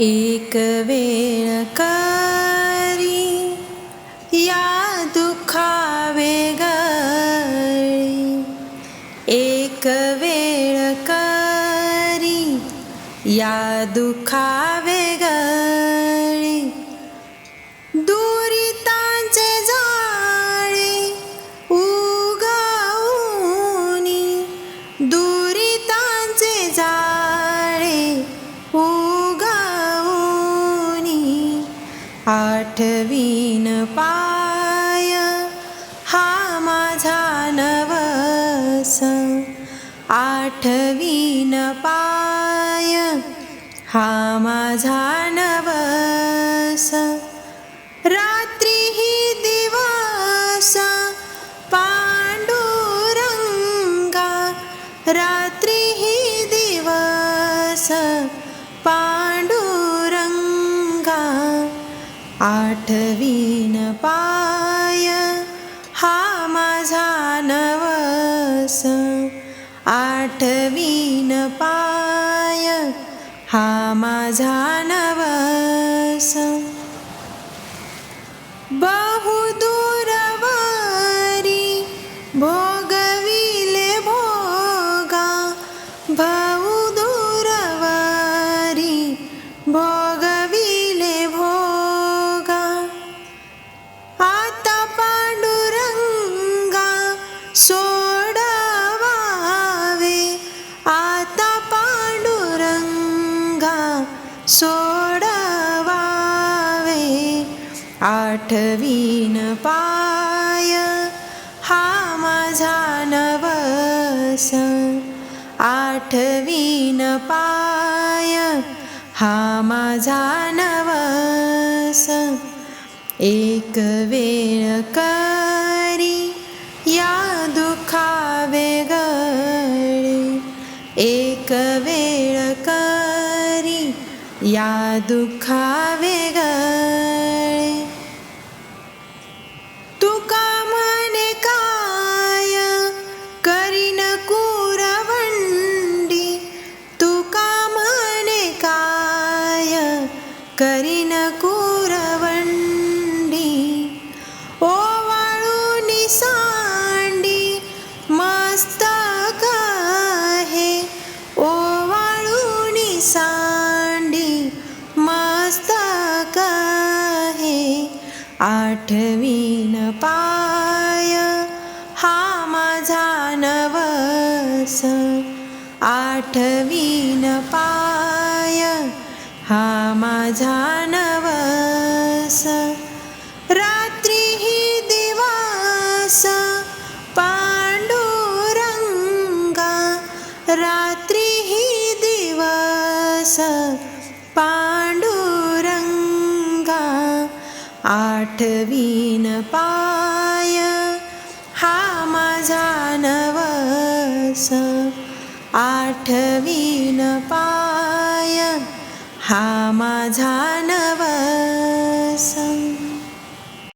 एक वेळ करी या दुःखा वेगळी एक वेळ करी या दुःखा वेगळी आठवीन पाय हा माझा नवस. आठवीन पाय हा माझा नवस. रात्री ही दिवस पांडुरंगा. रात्री ही दिवस पा आठवीन पाय. हा माझा नवस. आठवीन पाय. हा माझा नवस. आठवीन पाय हा माझा नवस. आठवीन पाय हा माझा नवस. एक वेळ करी या दुखा वेगळे एक वेळ करी या दुखा वेगळे आठवीन पाय हा माझा नवस. आठवीन पाय हा माझा नवस. रात्री ही दिवास पांडुरंगा. रात्री ही दिवस पा आठवीन पाय हा माझा नवस. आठवीन पाय हा माझा